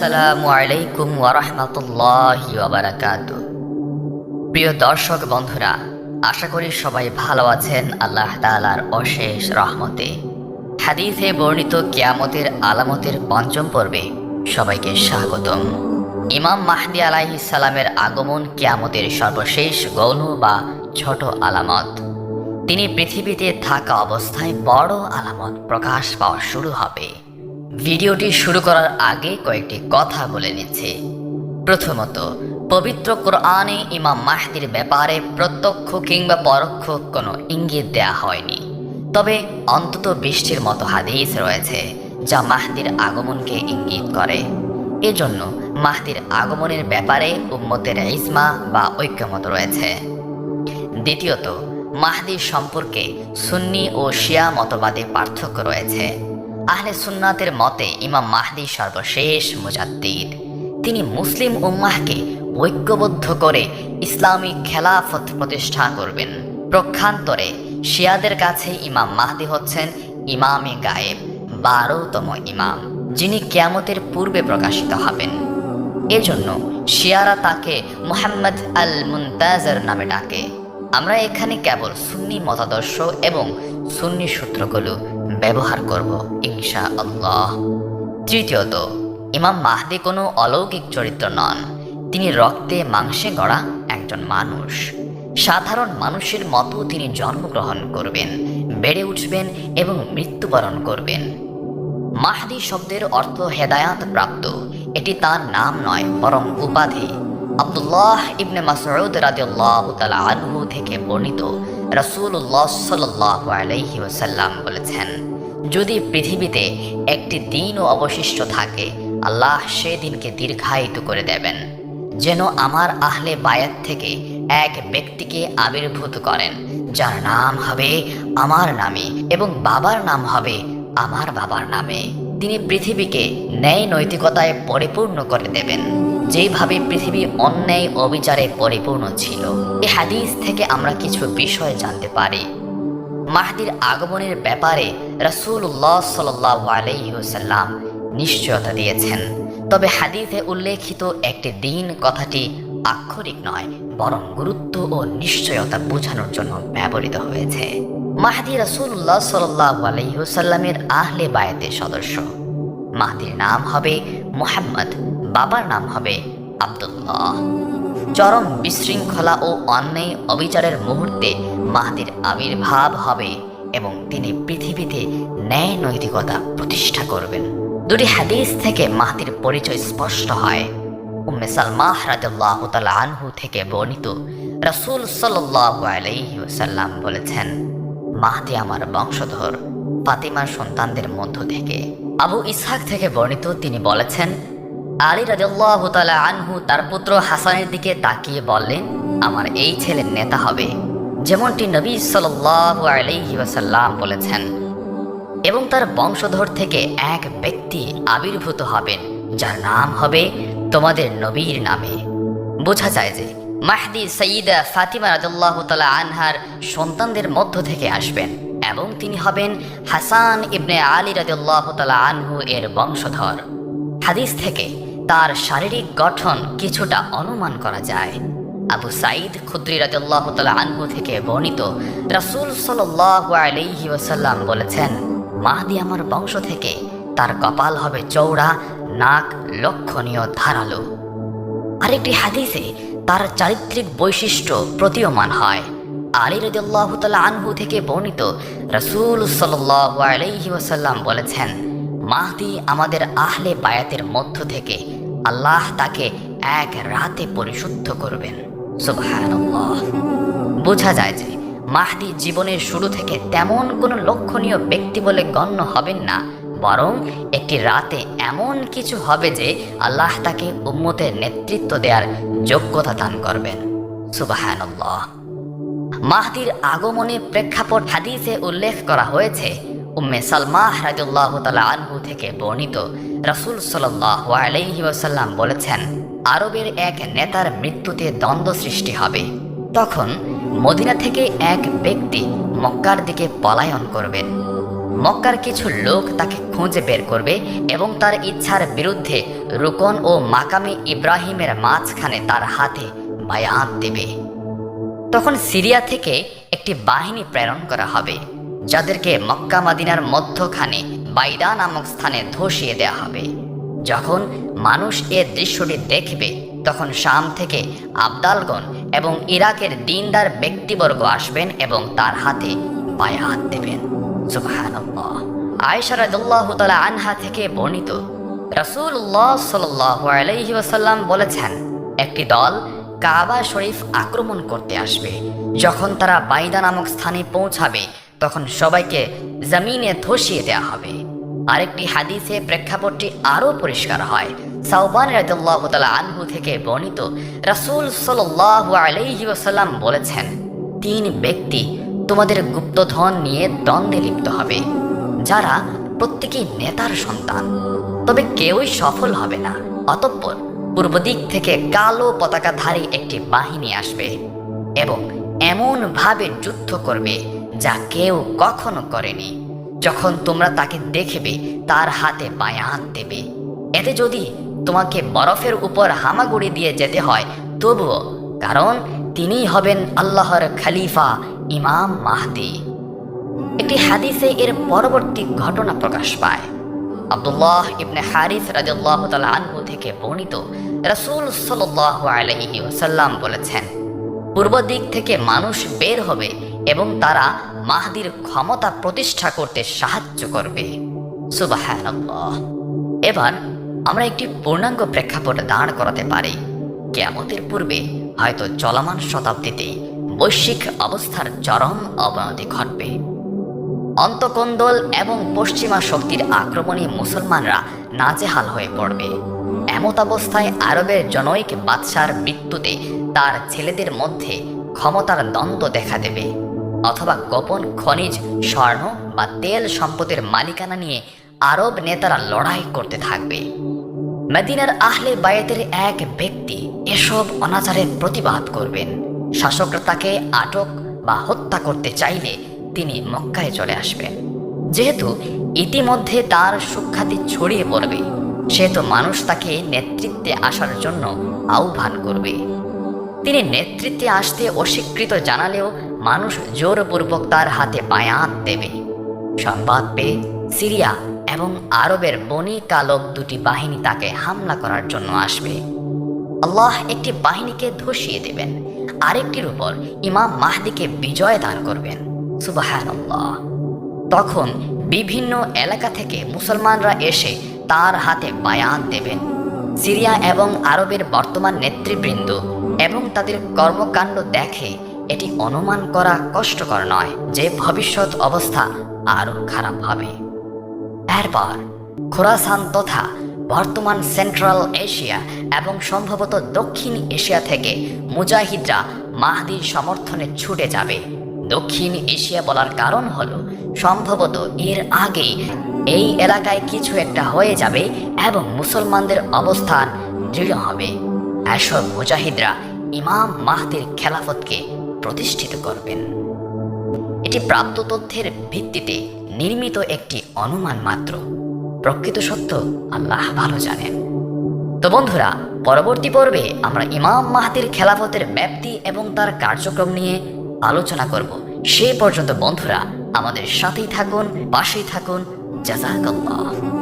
আসসালামু আলাইকুম ওরহমতুল্লাহ ওবরাকাত প্রিয় দর্শক বন্ধুরা, আশা করি সবাই ভালো আছেন আল্লাহ তাআলার অশেষ রহমতে। হাদিসে বর্ণিত কিয়ামতের আলামতের পঞ্চম পর্বে সবাইকে স্বাগতম। ইমাম মাহদি আলাইহিস সালামের আগমন কিয়ামতের সর্বশেষ গৌণ বা ছোট আলামত। তিনি পৃথিবীতে থাকা অবস্থায় বড় আলামত প্রকাশ পাওয়া শুরু হবে। ভিডিওটি শুরু করার আগে কয়েকটি কথা বলে নিচ্ছি। প্রথমত, পবিত্র কোরআনে ইমাম মাহদির ব্যাপারে প্রত্যক্ষ কিংবা পরোক্ষ কোনো ইঙ্গিত দেয়া হয়নি। তবে অন্তত বৃষ্টির মতো হাদিস রয়েছে, যা মাহদির আগমনকে ইঙ্গিত করে। এজন্য মাহদির আগমনের ব্যাপারে উম্মতের ইসমা বা ঐক্যমত রয়েছে। দ্বিতীয়ত মাহদি সম্পর্কে সুন্নি ও শিয়া মতবাদে পার্থক্য রয়েছে। আহলে সুন্নাতের মতে ইমাম মাহদি সর্বশেষ মুজাদ্দিদ। তিনি মুসলিম উম্মাহকে ঐক্যবদ্ধ করে ইসলামী খেলাফত প্রতিষ্ঠা করবেন। প্রক্ষান্তরে শিয়াদের কাছে ইমাম মাহদি হচ্ছেন ইমামে গায়েব, বারোতম ইমাম, যিনি কিয়ামতের পূর্বে প্রকাশিত হবেন। এজন্য শিয়ারা তাকে মোহাম্মদ আল মুনতাজার নামে ডাকে। আমরা এখানে কেবল সুন্নি মতাদর্শ এবং সুন্নি সূত্রগুলো ব্যবহার করব ইনশা আল্লাহ তৃতীয়ত, ইমাম মাহদি কোনো অলৌকিক চরিত্র নন। তিনি রক্তে মাংসে গড়া একজন মানুষ। সাধারণ মানুষের মতো তিনি জন্মগ্রহণ করবেন, বেড়ে উঠবেন এবং মৃত্যুবরণ করবেন। মাহদি শব্দের অর্থ হেদায়াত প্রাপ্ত। এটি তার নাম নয়, বরং উপাধি। আব্দুল্লাহ ইবনে মাসউদ রাদিয়াল্লাহু তাআলা আনহু থেকে বর্ণিত রাসূলুল্লাহ সাল্লাল্লাহু আলাইহি ওয়াসাল্লাম বলেছেন, যদি পৃথিবীতে একটি দিনও অবশিষ্ট থাকে, আল্লাহ সে দিনকে দীর্ঘায়িত করে দেবেন, যেন আমার আহলে বায়াত থেকে এক ব্যক্তিকে আবির্ভূত করেন, যার নাম হবে আমার নামে এবং বাবার নাম হবে আমার বাবার নামে। তিনি পৃথিবীকে ন্যায় নৈতিকতায় পরিপূর্ণ করে দেবেন। যেভাবে পৃথিবী অন্যায় অবিচারে পরিপূর্ণ ছিল, এ হাদিস থেকে আমরা কিছু বিষয় জানতে পারি। মাহদির আগমনের ব্যাপারে রাসূলুল্লাহ সাল্লাল্লাহু আলাইহি ওয়াসাল্লাম নিশ্চয়তা দিয়েছেন। তবে হাদিসে উল্লেখিত একটি দিন কথাটি আক্ষরিক নয়, বরং গুরুত্ব ও নিশ্চয়তা বোঝানোর জন্য ব্যবহৃত হয়েছে। মাহদি রাসূলুল্লাহ সাল্লাল্লাহু আলাইহি ওয়াসাল্লামের আহলে বায়াতের সদস্য। মাহদির নাম হবে মুহাম্মদ বাবার নাম হবে আব্দুল্লাহ। চরম বিশৃঙ্খলা ও অন্যায় অবিচারের মুহূর্তে মাহদির আবির্ভাব হবে এবং তিনি পৃথিবীতে ন্যায় নৈতিকতা প্রতিষ্ঠা করবেন। দুটি হাদিস থেকে মাহদির পরিচয় স্পষ্ট হয়। উম্মে সালমাহ তাআলা আনহু থেকে বর্ণিত রাসূল ওয়াসাল্লাম বলেছেন মাহদি আমার বংশধর ফাতিমার সন্তানদের মধ্য থেকে আবু ইসহাক থেকে বর্ণিত তিনি বলেছেন আলী রাদিয়াল্লাহু তাআলা আনহু তার পুত্র হাসানের দিকে তাকিয়ে বললেন, আমার এই ছেলে নেতা হবে। যেমনটি নবী আলাইহি ওয়াসাল্লাম বলেছেন। এবং তার বংশধর থেকে এক ব্যক্তি আবির্ভূত হবেন, যার নাম হবে তোমাদের নবীর নামে। বোঝা যায় যে মাহদি সঈদা ফাতিমা রাদিয়াল্লাহু তাআলা আনহার সন্তানদের মধ্য থেকে আসবেন এবং তিনি হবেন হাসান ইবনে আলী রাদিয়াল্লাহু তাআলা আনহু এর বংশধর। হাদিস থেকে তার শারীরিক গঠন কিছুটা অনুমান করা যায়। আবু সাইদ খুদ্রি রাদিয়াল্লাহু তাআলা আনহু থেকে বর্ণিত রাসূল ওয়াসাল্লাম বলেছেন, মাহদি আমার বংশ থেকে তার কপাল হবে চৌড়া নাক লক্ষণীয়, ধারালো। আরেকটি হাদিসে তার চারিত্রিক বৈশিষ্ট্য প্রতীয়মান হয়। আলী রাদিয়াল্লাহু তাআলা আনহু থেকে বর্ণিত রাসূল আলাইহি ওয়াসাল্লাম বলেছেন, মাহদি আমাদের আহলে বায়াতের মধ্য থেকে আল্লাহ তাকে এক রাতে পরিশুদ্ধ করবেন। সুবহানাল্লাহ। বোঝা যায় যে মাহদি জীবনের শুরু থেকে তেমন কোনো লক্ষণীয় ব্যক্তি বলে গণ্য হবেন না, বরং একটি রাতে এমন কিছু হবে যে আল্লাহ তাকে উম্মতের নেতৃত্ব দেওয়ার যোগ্যতা দান করবেন। সুবাহান্লাহ মাহদির আগমনে প্রেক্ষাপট হাদিসে উল্লেখ করা হয়েছে, উম্মে সালমাহ রাজুল্লাহ তালা আনহু থেকে বর্ণিত রাসূল সাল্লাহ আলাইহি বলেছেন, আরবের এক নেতার মৃত্যুতে দ্বন্দ্ব সৃষ্টি হবে। তখন মদিনা থেকে এক ব্যক্তি মক্কার দিকে পলায়ন করবেন মক্কার কিছু লোক তাকে খুঁজে বের করবে এবং তার ইচ্ছার বিরুদ্ধে রুকন ও মাকামে ইব্রাহিমের মাঝখানে তার হাতে বায়াত দেবে। তখন সিরিয়া থেকে একটি বাহিনী প্রেরণ করা হবে, যাদেরকে মক্কা মাদিনার মধ্যখানে বাইদা নামক স্থানে ধসিয়ে দেওয়া হবে। যখন মানুষ এ দৃশ্যটি দেখবে, তখন শাম থেকে আবদালগণ এবং ইরাকের দিনদার ব্যক্তিবর্গ আসবেন এবং তার হাতে বায়াত দেবেন। সুবহানাল্লাহ। আয়েশা রাদিয়াল্লাহু তাআলা আনহা থেকে বর্ণিত, রাসূলুল্লাহ সাল্লাল্লাহু আলাইহি ওয়াসাল্লাম বলেছেন, একটি দল কাবা শরীফ আক্রমণ করতে আসবে। যখন তারা বাইদা নামক স্থানে পৌঁছাবে তখন সবাইকে জমিনে ধসিয়ে দেওয়া হবে। আরেকটি হাদিসে প্রেক্ষাপটটি আরও পরিষ্কার হয়। সাউবান রাদিয়াল্লাহু তাআলা আনহু থেকে বর্ণিত রাসূল সাল্লাল্লাহু আলাইহি ওয়াসাল্লাম বলেছেন, তিন ব্যক্তি তোমাদের গুপ্তধন নিয়ে দ্বন্দ্বে লিপ্ত হবে, যারা প্রত্যেকেই নেতার সন্তান। তবে কেউই সফল হবে না। অতঃপর পূর্ব দিক থেকে কালো পতাকাধারী একটি বাহিনী আসবে এবং এমনভাবে যুদ্ধ করবে যা কেউ কখনো করেনি। যখন তোমরা তাকে দেখবে, তার হাতে বায়াত দেবে। এতে যদি তোমাকে বরফের উপর হামাগুড়ি দিয়ে যেতে হয়, তবুও কারণ তিনিই হবেন আল্লাহর খালিফা ইমাম মাহদি। একটি হাদিসে এর পরবর্তী ঘটনা প্রকাশ পায়। আব্দুল্লাহ ইবনে হারিস রাদিয়াল্লাহু তাআলা আনহু থেকে বর্ণিত রাসুল সাল্লাল্লাহু আলাইহি ওয়াসাল্লাম বলেছেন, পূর্ব দিক থেকে মানুষ বের হবে এবং তারা মাহদির ক্ষমতা প্রতিষ্ঠা করতে সাহায্য করবে। এবার আমরা একটি পূর্ণাঙ্গ প্রেক্ষাপটে দাঁড় করাতে পারি। কেয়ামতের পূর্বে হয়তো চলমান শতাব্দীতে বৈশ্বিক অবস্থার চরম অবনতি ঘটবে। অন্তকন্দল এবং পশ্চিমা শক্তির আক্রমণে মুসলমানরা নাজেহাল হয়ে পড়বে। এমত অবস্থায় আরবের জনৈক বাদশার মৃত্যুতে তার ছেলেদের মধ্যে ক্ষমতার দ্বন্দ্ব দেখা দেবে। অথবা গোপন খনিজ, স্বর্ণ বা তেল সম্পদের মালিকানা নিয়ে আরব নেতারা লড়াই করতে থাকবে। মদিনার আহলে বায়েতের এক ব্যক্তি এসব অনাচারের প্রতিবাদ করবেন। শাসকরা তাকে আটক বা হত্যা করতে চাইলে তিনি মক্কায় চলে আসবেন। যেহেতু ইতিমধ্যে তার সুখ্যাতি ছড়িয়ে পড়বে সেহেতু মানুষ তাকে নেতৃত্বে আসার জন্য আহ্বান করবে। তিনি নেতৃত্বে আসতে অস্বীকৃত জানালেও মানুষ জোরপূর্বক তার হাতে বায়াত দেবে। সংবাদ পেয়ে সিরিয়া এবং আরবের বনি কালব দুটি বাহিনী তাকে হামলা করার জন্য আসবে। আল্লাহ একটি বাহিনীকে ধসিয়ে দেবেন, আরেকটির উপর ইমাম মাহদিকে বিজয় দান করবেন। সুবাহান্লাহ তখন বিভিন্ন এলাকা থেকে মুসলমানরা এসে তার হাতে বায়াত দেবেন। সিরিয়া এবং আরবের বর্তমান নেতৃবৃন্দ এবং তাদের কর্মকাণ্ড দেখে এটি অনুমান করা কষ্টকর নয় যে ভবিষ্যৎ অবস্থা আরও খারাপ হবে। এরপর, খোরাসান তথা বর্তমান সেন্ট্রাল এশিয়া এবং সম্ভবত দক্ষিণ এশিয়া থেকে মুজাহিদরা মাহদির সমর্থনে ছুটে যাবে। দক্ষিণ এশিয়া বলার কারণ হলো, সম্ভবত এর আগে এই এলাকায় কিছু একটা হয়ে যাবে এবং মুসলমানদের অবস্থান দৃঢ় হবে। এসব মুজাহিদরা ইমাম মাহদির খেলাফতকে প্রতিষ্ঠিত করবেন। এটি প্রাপ্ত তথ্যের ভিত্তিতে নির্মিত একটি অনুমান মাত্র। প্রকৃত সত্য আল্লাহ ভালো জানেন। তো বন্ধুরা, পরবর্তী পর্বে আমরা ইমাম মাহাতির খেলাফতের ব্যাপ্তি এবং তার কার্যক্রম নিয়ে আলোচনা করব। সে পর্যন্ত বন্ধুরা, আমাদের সাথেই থাকুন, পাশেই থাকুন। জাজাকাল্লাহ